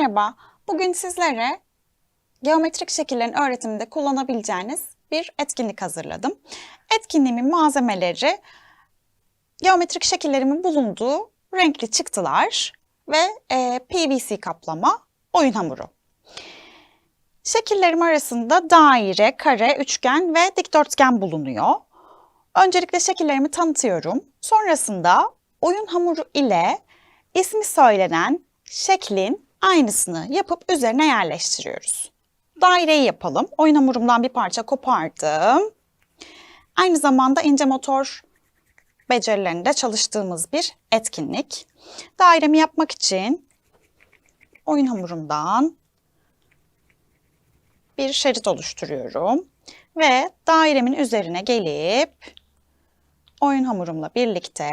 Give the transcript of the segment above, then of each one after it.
Merhaba, bugün sizlere geometrik şekillerin öğretiminde kullanabileceğiniz bir etkinlik hazırladım. Etkinliğimin malzemeleri geometrik şekillerimin bulunduğu renkli çıktılar ve e, PVC kaplama oyun hamuru. Şekillerim arasında daire, kare, üçgen ve dikdörtgen bulunuyor. Öncelikle şekillerimi tanıtıyorum. Sonrasında oyun hamuru ile ismi söylenen şeklin aynısını yapıp üzerine yerleştiriyoruz. Daireyi yapalım. Oyun hamurumdan bir parça kopardım. Aynı zamanda ince motor becerilerinde çalıştığımız bir etkinlik. Dairemi yapmak için oyun hamurumdan bir şerit oluşturuyorum ve dairemin üzerine gelip oyun hamurumla birlikte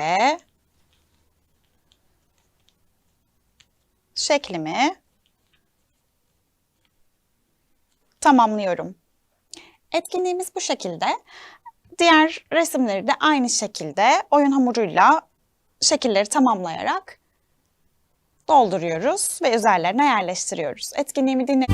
şeklimi tamamlıyorum. Etkinliğimiz bu şekilde. Diğer resimleri de aynı şekilde oyun hamuruyla şekilleri tamamlayarak dolduruyoruz ve üzerlerine yerleştiriyoruz. Etkinliğimi dinle.